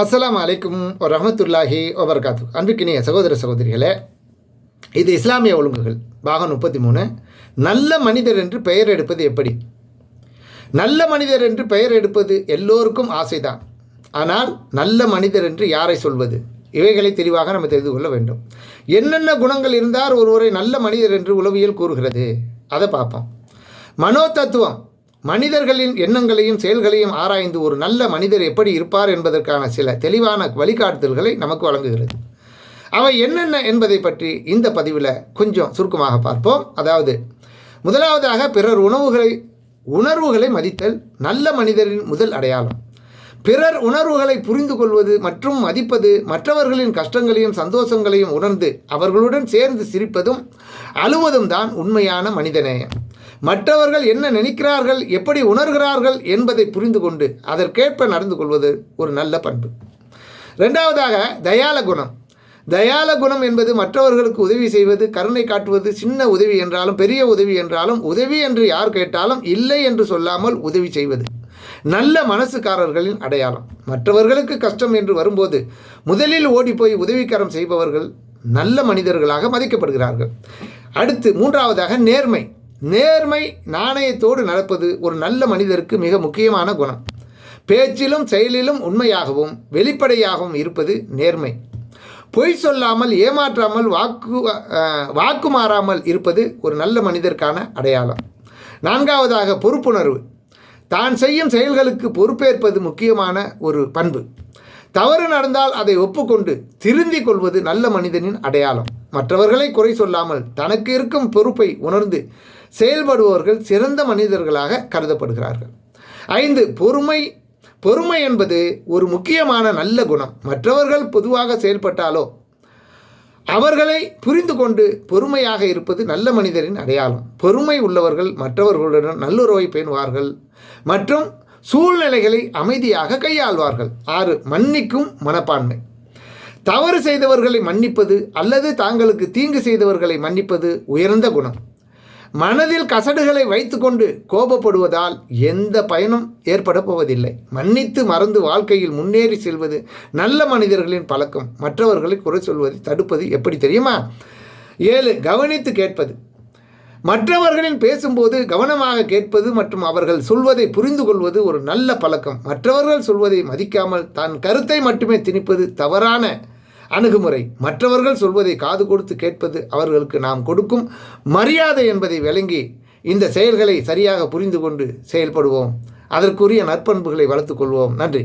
அஸ்லாம் அலைக்கும் ரஹமத்துல்லாஹி வபர்காத்து. அன்பிக்கினிய சகோதர சகோதரிகளே இது இஸ்லாமிய ஒழுங்குகள் பாகம் முப்பத்தி மூணு நல்ல மனிதர் என்று பெயர் எடுப்பது எப்படி? நல்ல மனிதர் என்று பெயர் எடுப்பது எல்லோருக்கும் ஆசைதான். ஆனால் நல்ல மனிதர் என்று யாரை சொல்வது? இவைகளை தெளிவாக நம்ம தெரிந்து கொள்ள வேண்டும். என்னென்ன குணங்கள் இருந்தால் ஒருவரை நல்ல மனிதர் என்று உளவியல் கூறுகிறது? அதை பார்ப்போம். மனோ தத்துவம் மனிதர்களின் எண்ணங்களையும் செயல்களையும் ஆராய்ந்து ஒரு நல்ல மனிதர் எப்படி இருப்பார் என்பதற்கான சில தெளிவான வழிகாட்டுதல்களை நமக்கு வழங்குகிறது. அவை என்னென்ன என்பதை பற்றி இந்த பதிவில் கொஞ்சம் சுருக்கமாக பார்ப்போம். அதாவது முதலாவதாக பிறர் உணவுகளை உணர்வுகளை மதித்தல் நல்ல மனிதரின் முதல் அடையாளம். பிறர் உணர்வுகளை புரிந்து கொள்வது மற்றும் மதிப்பது மற்றவர்களின் கஷ்டங்களையும் சந்தோஷங்களையும் உணர்ந்து அவர்களுடன் சேர்ந்து சிரிப்பதும் அழுவதும் தான் உண்மையான மனிதநேயம். மற்றவர்கள் என்ன நினைக்கிறார்கள் எப்படி உணர்கிறார்கள் என்பதை புரிந்து கொண்டு அதற்கேற்ப நடந்து கொள்வது ஒரு நல்ல பண்பு. ரெண்டாவதாக தயால குணம். தயால குணம் என்பது மற்றவர்களுக்கு உதவி செய்வது கருணை காட்டுவது சின்ன உதவி என்றாலும் பெரிய உதவி என்றாலும் உதவி என்று யார் கேட்டாலும் இல்லை என்று சொல்லாமல் உதவி செய்வது. நல்ல மனசுக்காரர்களின் அடையாளம். மற்றவர்களுக்கு கஷ்டம் என்று வரும்போது முதலில் ஓடிப்போய் உதவிக்கரம் செய்பவர்கள் நல்ல மனிதர்களாக மதிக்கப்படுகிறார்கள். அடுத்து மூன்றாவதாக நேர்மை. நேர்மை நாணயத்தோடு நடப்பது ஒரு நல்ல மனிதருக்கு மிக முக்கியமான குணம். பேச்சிலும் செயலிலும் உண்மையாகவும் வெளிப்படையாகவும் இருப்பது நேர்மை. பொய் சொல்லாமல் ஏமாற்றாமல் வாக்கு வாக்கு மாறாமல் இருப்பது ஒரு நல்ல மனிதருக்கான அடையாளம். நான்காவதாக பொறுப்புணர்வு. தான் செய்யும் செயல்களுக்கு பொறுப்பேற்பது முக்கியமான ஒரு பண்பு. தவறு நடந்தால் அதை ஒப்புக்கொண்டு திருந்திக் கொள்வது நல்ல மனிதனின் அடையாளம். மற்றவர்களை குறை சொல்லாமல் தனக்கு இருக்கும் பொறுப்பை உணர்ந்து செயல்படுபவர்கள் சிறந்த மனிதர்களாக கருதப்படுகிறார்கள். ஐந்து பொறுமை பொறுமை என்பது ஒரு முக்கியமான நல்ல குணம். மற்றவர்கள் பொதுவாக செயல்பட்டாலோ அவர்களை புரிந்து கொண்டு பொறுமையாக இருப்பது நல்ல மனிதரின் அடையாளம். பொறுமை உள்ளவர்கள் மற்றவர்களுடன் நல்லுறவை பேணுவார்கள் மற்றும் சூழ்நிலைகளை அமைதியாக கையாள்வார்கள். ஆறு மன்னிக்கும் மனப்பான்மை. தவறு செய்தவர்களை மன்னிப்பது அல்லது தாங்களுக்கு தீங்கு செய்தவர்களை மன்னிப்பது உயர்ந்த குணம். மனதில் கசடுகளை வைத்துக்கொண்டு கோபப்படுவதால் எந்த பயனும் ஏற்பட போவதில்லை. மன்னித்து மறந்து வாழ்க்கையில் முன்னேறி செல்வது நல்ல மனிதர்களின் பழக்கம். மற்றவர்களை குறை சொல்வதை தடுப்பது எப்படி தெரியுமா? ஏழு கவனித்து கேட்பது. மற்றவர்களின் பேசும்போது கவனமாக கேட்பது மற்றும் அவர்கள் சொல்வதை புரிந்து கொள்வது ஒரு நல்ல பழக்கம். மற்றவர்கள் சொல்வதை மதிக்காமல் தன் கருத்தை மட்டுமே திணிப்பது தவறான அணுகுமுறை. மற்றவர்கள் சொல்வதை காது கொடுத்து கேட்பது அவர்களுக்கு நாம் கொடுக்கும் மரியாதை என்பதை விளங்கி இந்த செயல்களை சரியாக புரிந்து கொண்டு செயல்படுவோம். அதற்குரிய நற்பண்புகளை வளர்த்துக்கொள்வோம் நன்றி.